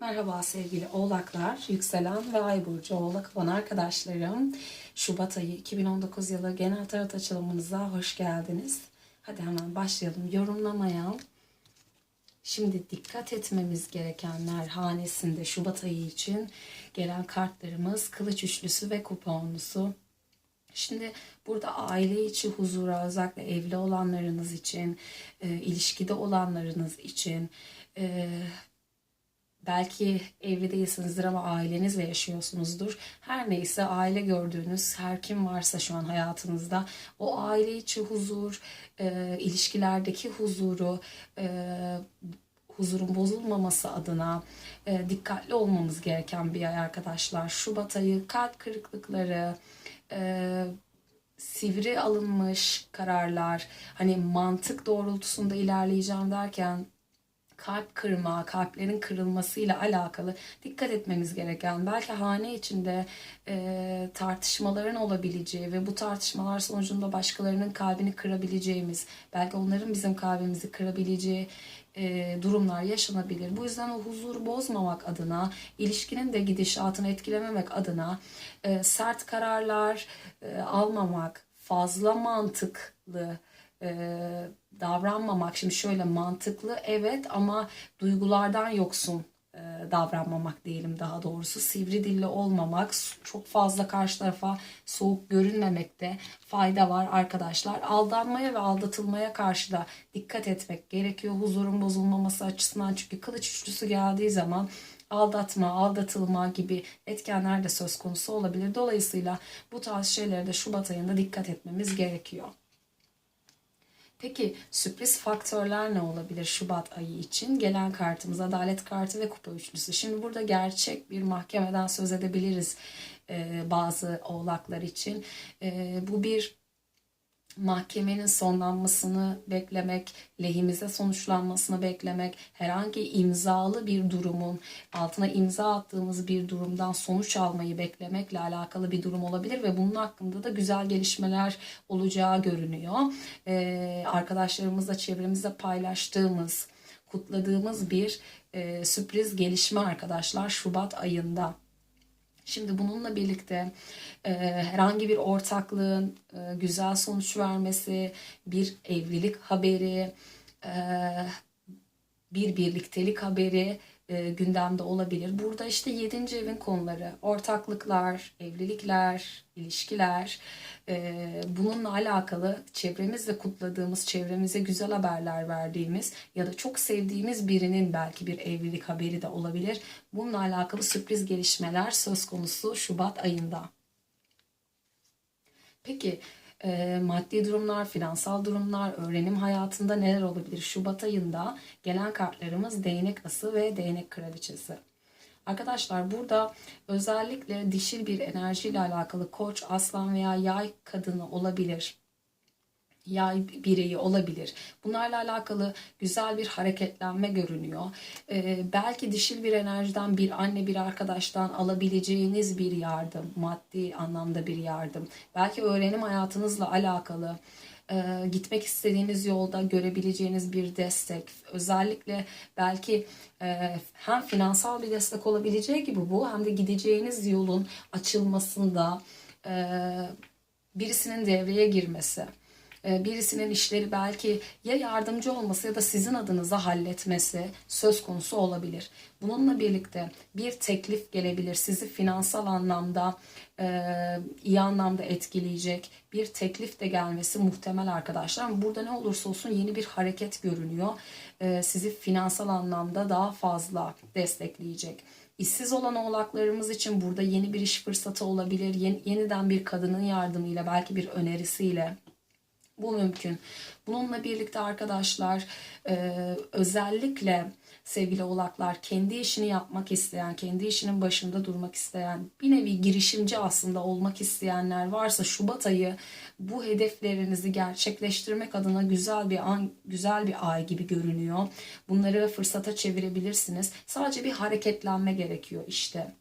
Merhaba sevgili oğlaklar, yükselen ve ay burcu oğlak olan arkadaşlarım. Şubat ayı 2019 yılı genel tarot açılımınıza hoş geldiniz. Hadi hemen başlayalım yorumlamaya. Şimdi dikkat etmemiz gerekenler hanesinde Şubat ayı için gelen kartlarımız kılıç üçlüsü ve kupa onlusu. Şimdi burada aile içi huzura özellikle evli olanlarınız için, e, ilişkide olanlarınız için, e, belki evli değilsinizdir ama ailenizle yaşıyorsunuzdur. Her neyse aile gördüğünüz her kim varsa şu an hayatınızda o aile içi huzur, e, ilişkilerdeki huzuru, e, huzurun bozulmaması adına e, dikkatli olmamız gereken bir ay arkadaşlar. Şubat ayı kalp kırıklıkları, e, sivri alınmış kararlar, hani mantık doğrultusunda ilerleyeceğim derken kalp kırma, kalplerin kırılmasıyla alakalı dikkat etmemiz gereken, belki hane içinde e, tartışmaların olabileceği ve bu tartışmalar sonucunda başkalarının kalbini kırabileceğimiz, belki onların bizim kalbimizi kırabileceği e, durumlar yaşanabilir. Bu yüzden o huzuru bozmamak adına, ilişkinin de gidişatını etkilememek adına e, sert kararlar e, almamak, fazla mantıklı, e, davranmamak. Şimdi şöyle mantıklı evet ama duygulardan yoksun e, davranmamak diyelim daha doğrusu. Sivri dilli olmamak, çok fazla karşı tarafa soğuk görünmemekte fayda var arkadaşlar. Aldanmaya ve aldatılmaya karşı da dikkat etmek gerekiyor. Huzurun bozulmaması açısından çünkü kılıç üçlüsü geldiği zaman aldatma, aldatılma gibi etkenler de söz konusu olabilir. Dolayısıyla bu tarz şeylere de Şubat ayında dikkat etmemiz gerekiyor. Peki sürpriz faktörler ne olabilir Şubat ayı için? Gelen kartımız adalet kartı ve kupa üçlüsü. Şimdi burada gerçek bir mahkemeden söz edebiliriz e, bazı oğlaklar için. E, bu bir mahkemenin sonlanmasını beklemek, lehimize sonuçlanmasını beklemek, herhangi imzalı bir durumun altına imza attığımız bir durumdan sonuç almayı beklemekle alakalı bir durum olabilir ve bunun hakkında da güzel gelişmeler olacağı görünüyor. Ee, arkadaşlarımızla çevremizde paylaştığımız, kutladığımız bir e, sürpriz gelişme arkadaşlar Şubat ayında. Şimdi bununla birlikte e, herhangi bir ortaklığın e, güzel sonuç vermesi, bir evlilik haberi, e, bir birliktelik haberi e, gündemde olabilir. Burada işte yedinci evin konuları, ortaklıklar, evlilikler, ilişkiler, e, bununla alakalı çevremizle kutladığımız, çevremize güzel haberler verdiğimiz ya da çok sevdiğimiz birinin belki bir evlilik haberi de olabilir. Bununla alakalı sürpriz gelişmeler söz konusu Şubat ayında. Peki e, maddi durumlar, finansal durumlar, öğrenim hayatında neler olabilir? Şubat ayında gelen kartlarımız değnek ası ve değnek kraliçesi. Arkadaşlar burada özellikle dişil bir enerjiyle alakalı koç, aslan veya yay kadını olabilir yay bireyi olabilir. Bunlarla alakalı güzel bir hareketlenme görünüyor. Ee, belki dişil bir enerjiden bir anne bir arkadaştan alabileceğiniz bir yardım, maddi anlamda bir yardım. Belki öğrenim hayatınızla alakalı e, gitmek istediğiniz yolda görebileceğiniz bir destek. Özellikle belki e, hem finansal bir destek olabileceği gibi bu hem de gideceğiniz yolun açılmasında e, birisinin devreye girmesi birisinin işleri belki ya yardımcı olması ya da sizin adınıza halletmesi söz konusu olabilir. Bununla birlikte bir teklif gelebilir. Sizi finansal anlamda e, iyi anlamda etkileyecek bir teklif de gelmesi muhtemel arkadaşlar. Ama burada ne olursa olsun yeni bir hareket görünüyor. E, sizi finansal anlamda daha fazla destekleyecek. İşsiz olan oğlaklarımız için burada yeni bir iş fırsatı olabilir. Yeni, yeniden bir kadının yardımıyla belki bir önerisiyle bu mümkün. Bununla birlikte arkadaşlar e, özellikle sevgili oğlaklar kendi işini yapmak isteyen, kendi işinin başında durmak isteyen, bir nevi girişimci aslında olmak isteyenler varsa Şubat ayı bu hedeflerinizi gerçekleştirmek adına güzel bir an, güzel bir ay gibi görünüyor. Bunları fırsata çevirebilirsiniz. Sadece bir hareketlenme gerekiyor işte.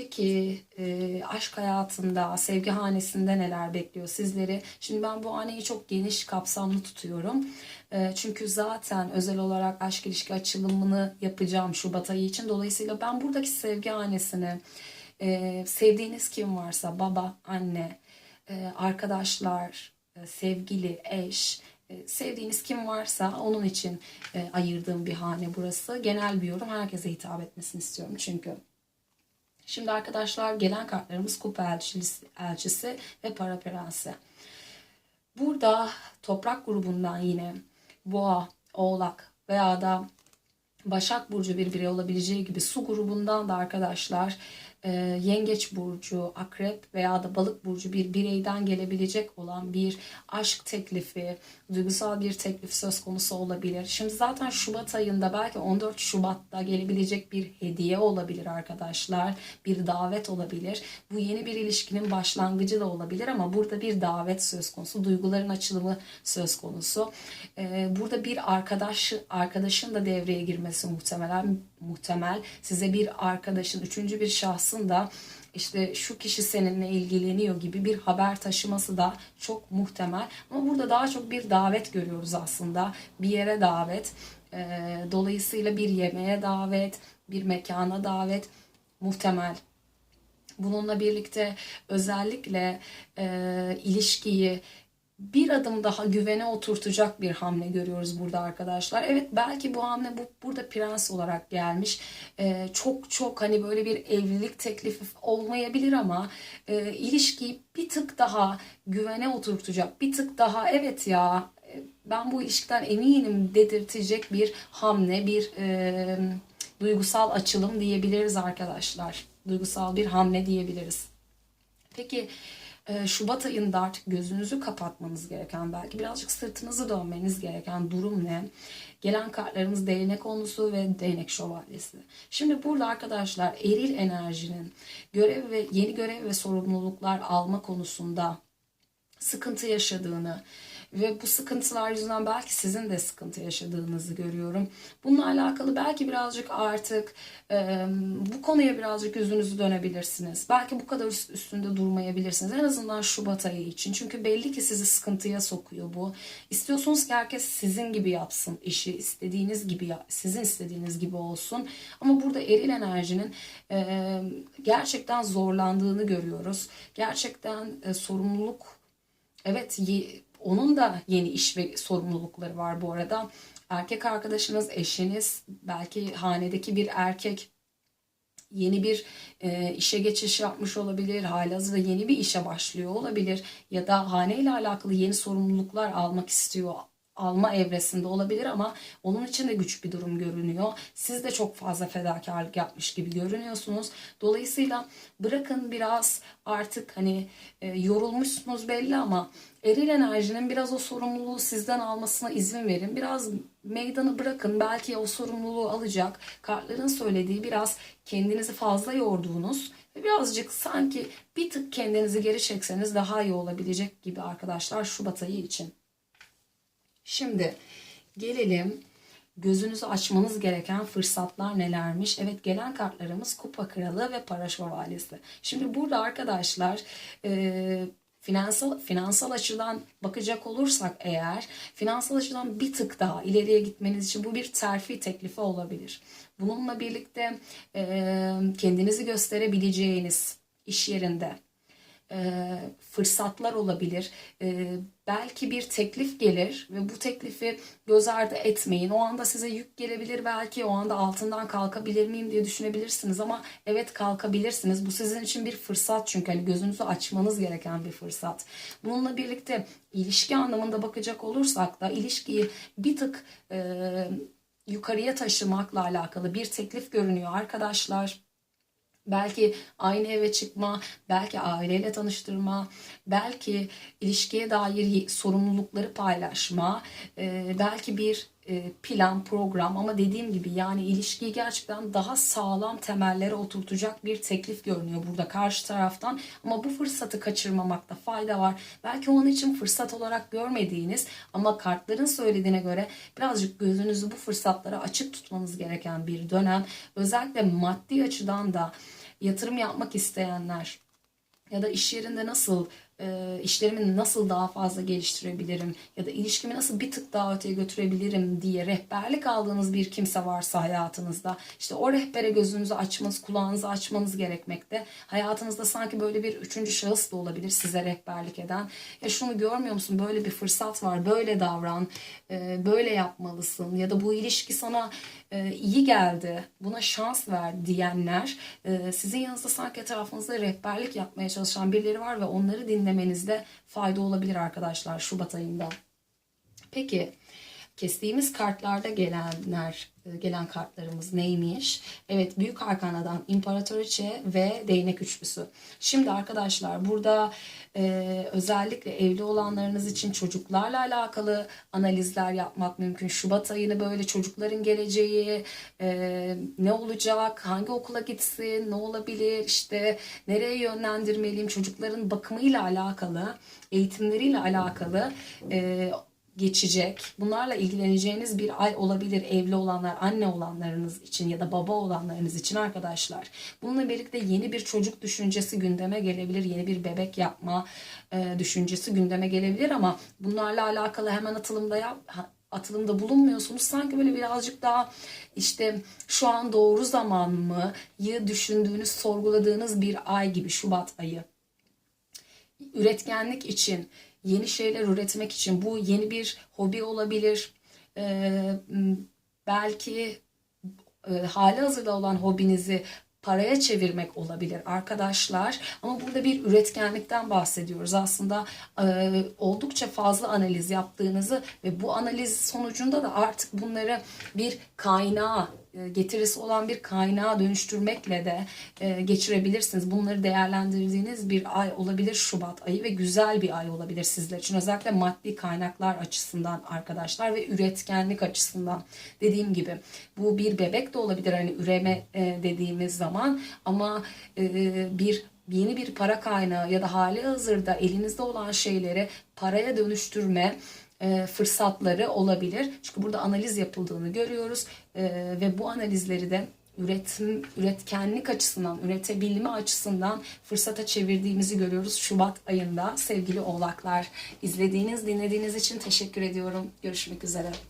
Peki e, aşk hayatında, sevgi hanesinde neler bekliyor sizleri? Şimdi ben bu haneyi çok geniş kapsamlı tutuyorum. E, çünkü zaten özel olarak aşk ilişki açılımını yapacağım Şubat ayı için. Dolayısıyla ben buradaki sevgi hanesini, e, sevdiğiniz kim varsa baba, anne, e, arkadaşlar, e, sevgili, eş, e, sevdiğiniz kim varsa onun için e, ayırdığım bir hane burası. Genel bir yorum herkese hitap etmesini istiyorum çünkü. Şimdi arkadaşlar gelen kartlarımız kupa elçisi, elçisi ve para prensi. Burada toprak grubundan yine boğa, oğlak veya da Başak Burcu bir birey olabileceği gibi su grubundan da arkadaşlar e, Yengeç Burcu, Akrep veya da Balık Burcu bir bireyden gelebilecek olan bir aşk teklifi, duygusal bir teklif söz konusu olabilir. Şimdi zaten Şubat ayında belki 14 Şubat'ta gelebilecek bir hediye olabilir arkadaşlar. Bir davet olabilir. Bu yeni bir ilişkinin başlangıcı da olabilir ama burada bir davet söz konusu. Duyguların açılımı söz konusu. E, burada bir arkadaş arkadaşın da devreye girmesi muhtemelen muhtemel. Size bir arkadaşın, üçüncü bir şahsın da işte şu kişi seninle ilgileniyor gibi bir haber taşıması da çok muhtemel. Ama burada daha çok bir davet görüyoruz aslında. Bir yere davet. Dolayısıyla bir yemeğe davet, bir mekana davet muhtemel. Bununla birlikte özellikle e, ilişkiyi bir adım daha güvene oturtacak bir hamle görüyoruz burada arkadaşlar. Evet belki bu hamle bu burada prens olarak gelmiş. Ee, çok çok hani böyle bir evlilik teklifi olmayabilir ama e, ilişkiyi bir tık daha güvene oturtacak. Bir tık daha evet ya e, ben bu ilişkiden eminim dedirtecek bir hamle, bir e, duygusal açılım diyebiliriz arkadaşlar. Duygusal bir hamle diyebiliriz. Peki Şubat ayında artık gözünüzü kapatmanız gereken, belki birazcık sırtınızı dönmeniz gereken durum ne? Gelen kartlarımız değnek konusu ve değnek şövalyesi. Şimdi burada arkadaşlar eril enerjinin görev ve yeni görev ve sorumluluklar alma konusunda sıkıntı yaşadığını, ve bu sıkıntılar yüzünden belki sizin de sıkıntı yaşadığınızı görüyorum. Bununla alakalı belki birazcık artık e, bu konuya birazcık yüzünüzü dönebilirsiniz. Belki bu kadar üst, üstünde durmayabilirsiniz. En azından Şubat ayı için. Çünkü belli ki sizi sıkıntıya sokuyor bu. İstiyorsunuz ki herkes sizin gibi yapsın işi. istediğiniz gibi sizin istediğiniz gibi olsun. Ama burada eril enerjinin e, gerçekten zorlandığını görüyoruz. Gerçekten e, sorumluluk Evet onun da yeni iş ve sorumlulukları var bu arada. Erkek arkadaşınız, eşiniz, belki hanedeki bir erkek yeni bir e, işe geçiş yapmış olabilir. Halihazırda yeni bir işe başlıyor olabilir. Ya da haneyle alakalı yeni sorumluluklar almak istiyor alma evresinde olabilir ama onun için de güç bir durum görünüyor. Siz de çok fazla fedakarlık yapmış gibi görünüyorsunuz. Dolayısıyla bırakın biraz artık hani e, yorulmuşsunuz belli ama eril enerjinin biraz o sorumluluğu sizden almasına izin verin. Biraz meydanı bırakın. Belki o sorumluluğu alacak. Kartların söylediği biraz kendinizi fazla yorduğunuz ve birazcık sanki bir tık kendinizi geri çekseniz daha iyi olabilecek gibi arkadaşlar Şubat ayı için. Şimdi gelelim gözünüzü açmanız gereken fırsatlar nelermiş? Evet gelen kartlarımız Kupa Kralı ve Para Şövalyesi. Şimdi burada arkadaşlar e, finansal finansal açıdan bakacak olursak eğer finansal açıdan bir tık daha ileriye gitmeniz için bu bir terfi teklifi olabilir. Bununla birlikte e, kendinizi gösterebileceğiniz iş yerinde e, fırsatlar olabilir. E, belki bir teklif gelir ve bu teklifi göz ardı etmeyin. O anda size yük gelebilir belki o anda altından kalkabilir miyim diye düşünebilirsiniz ama evet kalkabilirsiniz. Bu sizin için bir fırsat çünkü hani gözünüzü açmanız gereken bir fırsat. Bununla birlikte ilişki anlamında bakacak olursak da ilişkiyi bir tık e, yukarıya taşımakla alakalı bir teklif görünüyor arkadaşlar Belki aynı eve çıkma, belki aileyle tanıştırma, belki ilişkiye dair sorumlulukları paylaşma, belki bir plan, program ama dediğim gibi yani ilişkiyi gerçekten daha sağlam temellere oturtacak bir teklif görünüyor burada karşı taraftan. Ama bu fırsatı kaçırmamakta fayda var. Belki onun için fırsat olarak görmediğiniz ama kartların söylediğine göre birazcık gözünüzü bu fırsatlara açık tutmanız gereken bir dönem. Özellikle maddi açıdan da yatırım yapmak isteyenler ya da iş yerinde nasıl e, işlerimi nasıl daha fazla geliştirebilirim ya da ilişkimi nasıl bir tık daha öteye götürebilirim diye rehberlik aldığınız bir kimse varsa hayatınızda işte o rehbere gözünüzü açmanız, kulağınızı açmanız gerekmekte. Hayatınızda sanki böyle bir üçüncü şahıs da olabilir size rehberlik eden. Ya şunu görmüyor musun? Böyle bir fırsat var. Böyle davran. e, böyle yapmalısın. Ya da bu ilişki sana e, iyi geldi. Buna şans ver diyenler e, sizin yanınızda sanki etrafınızda rehberlik yapmaya çalışan birileri var ve onları dinlemenizde fayda olabilir arkadaşlar Şubat ayında. Peki kestiğimiz kartlarda gelenler e, gelen kartlarımız neymiş? Evet büyük arkanadan imparatoriçe ve değnek üçlüsü. Şimdi arkadaşlar burada e, özellikle evli olanlarınız için çocuklarla alakalı analizler yapmak mümkün. Şubat ayını böyle çocukların geleceği e, ne olacak, hangi okula gitsin, ne olabilir, işte nereye yönlendirmeliyim çocukların bakımıyla alakalı, eğitimleriyle alakalı e, geçecek. Bunlarla ilgileneceğiniz bir ay olabilir evli olanlar, anne olanlarınız için ya da baba olanlarınız için arkadaşlar. Bununla birlikte yeni bir çocuk düşüncesi gündeme gelebilir. Yeni bir bebek yapma e, düşüncesi gündeme gelebilir ama bunlarla alakalı hemen atılımda yap atılımda bulunmuyorsunuz. Sanki böyle birazcık daha işte şu an doğru zaman mı yı düşündüğünüz, sorguladığınız bir ay gibi Şubat ayı üretkenlik için, yeni şeyler üretmek için bu yeni bir hobi olabilir. Ee, belki e, hali hazırda olan hobinizi paraya çevirmek olabilir arkadaşlar. Ama burada bir üretkenlikten bahsediyoruz. Aslında e, oldukça fazla analiz yaptığınızı ve bu analiz sonucunda da artık bunları bir kaynağa getirisi olan bir kaynağa dönüştürmekle de e, geçirebilirsiniz. Bunları değerlendirdiğiniz bir ay olabilir Şubat ayı ve güzel bir ay olabilir sizler için. Özellikle maddi kaynaklar açısından arkadaşlar ve üretkenlik açısından dediğim gibi bu bir bebek de olabilir hani üreme e, dediğimiz zaman ama e, bir yeni bir para kaynağı ya da hali hazırda elinizde olan şeyleri paraya dönüştürme e, fırsatları olabilir. Çünkü burada analiz yapıldığını görüyoruz E, ve bu analizleri de üretim, üretkenlik açısından, üretebilme açısından fırsata çevirdiğimizi görüyoruz Şubat ayında sevgili oğlaklar. İzlediğiniz, dinlediğiniz için teşekkür ediyorum. Görüşmek üzere.